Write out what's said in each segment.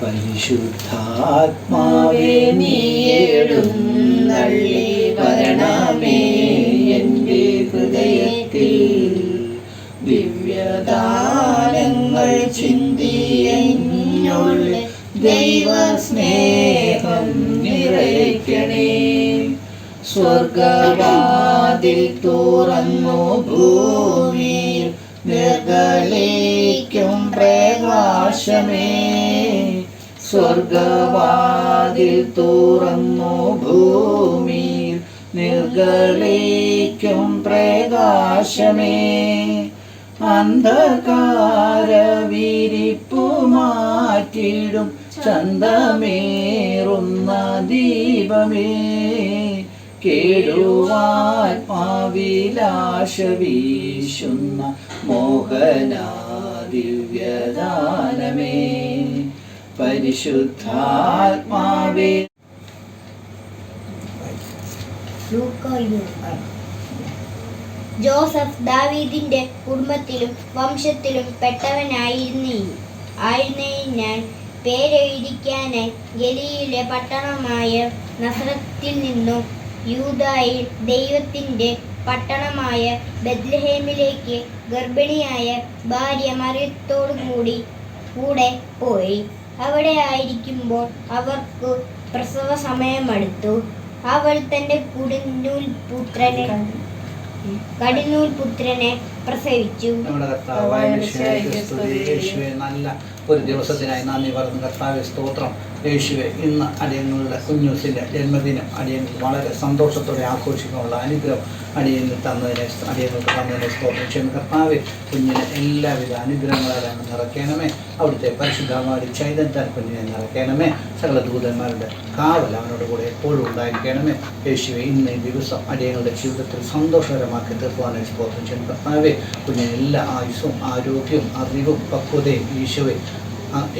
പരിശുദ്ധാത്മാവേ നീ നള്ളി വരണമേ എന്റെ ഹൃദയത്തിൽ. ദിവ്യദാനങ്ങൾ ചിന്തിയുള്ളിൽ സ്വർഗവാതിൽ തുറന്നു ഭൂമിയിൽ നിർഗളിക്കും പ്രകാശമേ. സ്വർഗവാതിൽ തുറന്നു ഭൂമിയിൽ നിർഗളിക്കും പ്രകാശമേ. അന്ധകാര വിരിപ്പു മാറ്റിടും ചന്തമേറുന്ന ദീപമേ. കേടുവാൻ പാവിലാശ വീശുന്ന മോഹനാദിവ്യദാനമേ. പരിശുദ്ധാത്മാവേ. ജോസഫ് ദാവീദിന്റെ കുടുംബത്തിലും വംശത്തിലും പെട്ടവനായിരുന്നേ. ഞാൻ പേരെഴുതിക്കാനായി ഗലിയിലെ പട്ടണമായ നസ്രത്തിൽ നിന്നും യൂതായിൽ ദൈവത്തിന്റെ പട്ടണമായ ബദ്ലഹേമിലേക്ക് ഗർഭിണിയായ ഭാര്യ മറിയത്തോടുകൂടി കൂടെ പോയി. അവിടെ ആയിരിക്കുമ്പോൾ അവർക്ക് പ്രസവ സമയമെടുത്തു. അവൾ തന്റെ കുടിനൂൽ പുത്രനെ കടിനൂൽ പുത്രനെ പ്രസവിച്ചു. നമ്മുടെ കർത്താവായ യേശുവേ നല്ല ഒരു ദിവസത്തിനായി നന്ദി പറഞ്ഞു കർത്താവ് സ്തോത്രം. യേശുവെ ഇന്ന് അടിയങ്ങളുടെ കുഞ്ഞൂസിന്റെ ജന്മദിനം. അടിയങ്ങൾ വളരെ സന്തോഷത്തോടെ ആഘോഷിക്കാനുള്ള അനുഗ്രഹം അടിയങ്ങൾ തന്നതിനെ അടിയങ്ങൾക്ക് തന്നതിനെ സ്തോത്രം ചെയ്യുന്നു. കർത്താവ് കുഞ്ഞിനെ എല്ലാവിധ അനുഗ്രഹങ്ങളാലാണ് നിറയ്ക്കണമേ. അവിടുത്തെ പരിശുദ്ധമാടി ചൈതന്യ കുഞ്ഞിനെ നിറയ്ക്കണമേ. സകല ദൂതന്മാരുടെ കാവൽ അവനോട് കൂടെ എപ്പോഴും ഉണ്ടായിരിക്കണമേ. യേശുവെ ഇന്ന് ഈ ദിവസം അടിയങ്ങളുടെ ജീവിതത്തിൽ സന്തോഷകരമാക്കി തീർക്കുവാനായി സ്തോത്രം ചെയ്യുന്നു. കർത്താവെ കുഞ്ഞിന് എല്ലാ ആയുസ്സും ആരോഗ്യവും അറിവും പക്വതയും ഈശോയെ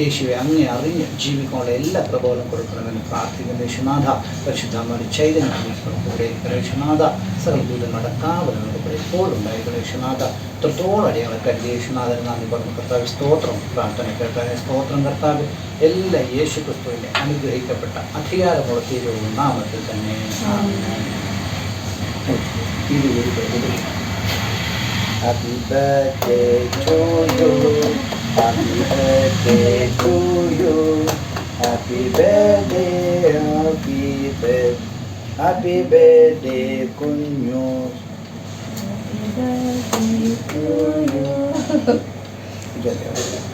യേശുവെ അങ്ങനെ അറിഞ്ഞ് ജീവിക്കാനുള്ള എല്ലാ പ്രബോധനം കൊടുക്കണമെന്ന് പ്രാർത്ഥിക്കുന്ന. യേശുനാഥ പരിശുദ്ധമാരി ചൈതന്യം കൂടെ യേശുനാഥ സർവദൂതങ്ങളുടെ കാവലിനോട് കൂടെ എപ്പോഴും ഉണ്ടായിരിക്കുന്ന. യേശുനാഥ എത്രത്തോളം അടിയാളെ കരുതി യേശുനാഥൻ നന്ദി പറഞ്ഞു. കർത്താവ് സ്തോത്രം. പ്രാർത്ഥന കേൾക്കാൻ സ്തോത്രം. കർത്താവ് എല്ലാ യേശു ക്രിസ്തുവിനെ അനുഗ്രഹിക്കപ്പെട്ട അധികാരമുള്ള തീരുവ നാമത്തിൽ തന്നെ ഇത് ഒരു Bible. Happy birthday to you. Happy birthday to you. Happy birthday, happy birthday. Happy birthday, Kunyo. Happy birthday to you.